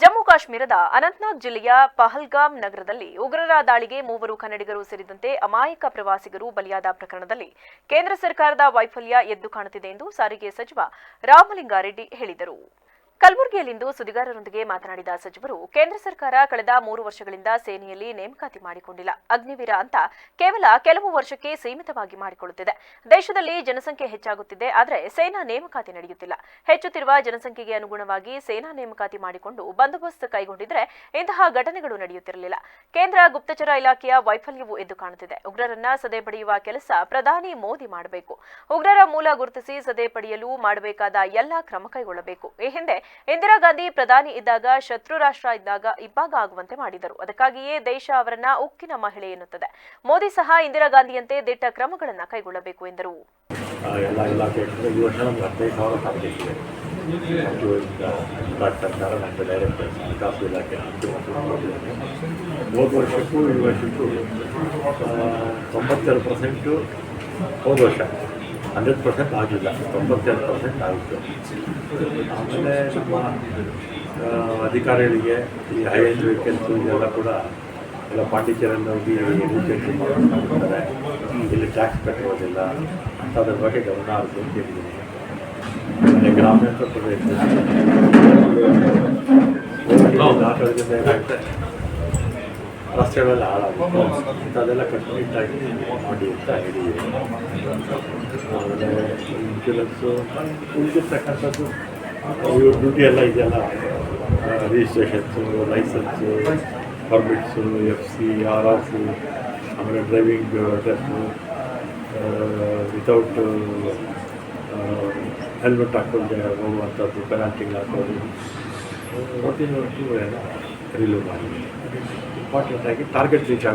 ಜಮ್ಮು ಕಾಶ್ಮೀರದ ಅನಂತನಾಗ್ ಜಿಲ್ಲೆಯ ಪಹಲ್ಗಾಮ್ ನಗರದಲ್ಲಿ ಉಗ್ರರ ದಾಳಿಗೆ ಮೂವರು ಕನ್ನಡಿಗರು ಸೇರಿದಂತೆ ಅಮಾಯಕ ಪ್ರವಾಸಿಗರು ಬಲಿಯಾದ ಪ್ರಕರಣದಲ್ಲಿ ಕೇಂದ್ರ ಸರ್ಕಾರದ ವೈಫಲ್ಯ ಎದ್ದು ಕಾಣುತ್ತಿದೆ ಎಂದು ಸಾರಿಗೆ ಸಚಿವ ರಾಮಲಿಂಗಾರೆಡ್ಡಿ ಹೇಳಿದರು. ಕಲಬುರಗಿಯಲ್ಲಿಂದು ಸುದ್ದಿಗಾರರೊಂದಿಗೆ ಮಾತನಾಡಿದ ಸಚಿವರು, ಕೇಂದ್ರ ಸರ್ಕಾರ ಕಳೆದ ಮೂರು ವರ್ಷಗಳಿಂದ ಸೇನೆಯಲ್ಲಿ ನೇಮಕಾತಿ ಮಾಡಿಕೊಂಡಿಲ್ಲ. ಅಗ್ನಿವೀರ ಅಂತ ಕೇವಲ ಕೆಲವು ವರ್ಷಕ್ಕೆ ಸೀಮಿತವಾಗಿ ಮಾಡಿಕೊಳ್ಳುತ್ತಿದೆ. ದೇಶದಲ್ಲಿ ಜನಸಂಖ್ಯೆ ಹೆಚ್ಚಾಗುತ್ತಿದೆ, ಆದರೆ ಸೇನಾ ನೇಮಕಾತಿ ನಡೆಯುತ್ತಿಲ್ಲ. ಹೆಚ್ಚುತ್ತಿರುವ ಜನಸಂಖ್ಯೆಗೆ ಅನುಗುಣವಾಗಿ ಸೇನಾ ನೇಮಕಾತಿ ಮಾಡಿಕೊಂಡು ಬಂದೋಬಸ್ತ್ ಕೈಗೊಂಡಿದ್ರೆ ಇಂತಹ ಘಟನೆಗಳು ನಡೆಯುತ್ತಿರಲಿಲ್ಲ. ಕೇಂದ್ರ ಗುಪ್ತಚರ ಇಲಾಖೆಯ ವೈಫಲ್ಯವು ಎದ್ದು ಕಾಣುತ್ತಿದೆ. ಉಗ್ರರನ್ನ ಸದೆ ಪಡೆಯುವ ಕೆಲಸ ಪ್ರಧಾನಿ ಮೋದಿ ಮಾಡಬೇಕು. ಉಗ್ರರ ಮೂಲ ಗುರುತಿಸಿ ಸದೆ ಪಡೆಯಲು ಮಾಡಬೇಕಾದ ಎಲ್ಲಾ ಕ್ರಮ ಕೈಗೊಳ್ಳಬೇಕು. ಈ ಹಿಂದೆ ಇಂದಿರಾ ಗಾಂಧಿ ಪ್ರಧಾನಿ ಇದ್ದಾಗ ಶತ್ರು ರಾಷ್ಟ್ರ ಇದ್ದಾಗ ಇಬ್ಬಾಗ ಆಗುವಂತೆ ಮಾಡಿದರು. ಅದಕ್ಕಾಗಿಯೇ ದೇಶ ಅವರನ್ನ ಉಕ್ಕಿನ ಮಹಿಳೆ ಎನ್ನುತ್ತದೆ. ಮೋದಿ ಸಹ ಇಂದಿರಾ ಗಾಂಧಿಯಂತೆ ದಿಟ್ಟ ಕ್ರಮಗಳನ್ನು ಕೈಗೊಳ್ಳಬೇಕು ಎಂದರು. ವರ್ಷಕ್ಕೂ ಈ ವರ್ಷಕ್ಕೂ ತೊಂಬತ್ತೆರಡು ಪರ್ಸೆಂಟು ಹೋದ ವರ್ಷ. ಹಂಡ್ರೆಡ್ ಪರ್ಸೆಂಟ್ ಆಗಲಿಲ್ಲ ತೊಂಬತ್ತೆರಡು ಪರ್ಸೆಂಟ್ ಆಗುತ್ತೆ. ಆಮೇಲೆ ನಮ್ಮ ಅಧಿಕಾರಿಗಳಿಗೆ ಈ ಹೈ ಎಂಡ್ ವೆಹಿಕಲ್ಸು ಇದೆಲ್ಲ ಕೂಡ ಎಲ್ಲ ಪಾಂಡಿಚೇರಿಯಲ್ಲಿ ಹೋಗಿ ಎಜುಕೇಷನ್ ಮಾಡ್ತಾರೆ ಇಲ್ಲಿ ಟ್ಯಾಕ್ಸ್ ಕಟ್ಟಿರೋದಿಲ್ಲ ಅಂಥದ್ರ ಬಗ್ಗೆ ಗಮನ ಹರಿಸಿ ಅಂತ ಹೇಳಿದ್ದೀನಿ ಆಮೇಲೆ ಗ್ರಾಮಾಂತರ ಪ್ರದೇಶ. ಆಟೋದಿಂದ ಏನಾಗುತ್ತೆ? ರಸ್ತೆಗಳೆಲ್ಲ ಹಾಳಾಗುತ್ತೆ. ಇಂಥದ್ದೆಲ್ಲ ಕಟ್ಟುನಿಟ್ಟಾಗಿ ಮಾಡಿ ಅಂತ ಹೇಳಿದ್ದೀವಿ ಆಮೇಲೆ ಇನ್ಶೂರೆನ್ಸು ಉಳಿದಿರ್ತಕ್ಕಂಥದ್ದು ಇವ್ರ ಡ್ಯೂಟಿ ಎಲ್ಲ ಇದೆಯಲ್ಲ registrations licence permits F C R R C ಆಮೇಲೆ ಡ್ರೈವಿಂಗ್ ಟೆಸ್ಟು ವಿತೌಟ್ ಹೆಲ್ಮೆಟ್ ಹಾಕ್ಕೊಂಡು ಹೋಗುವಂಥದ್ದು ಪೆನಾಲ್ಟಿಗಳು ಹಾಕೋದು. ಪ್ರತಿಯೊಂದು ಎಲ್ಲ. त्रिलोक आई है तो है कि टारगेट रीच जाए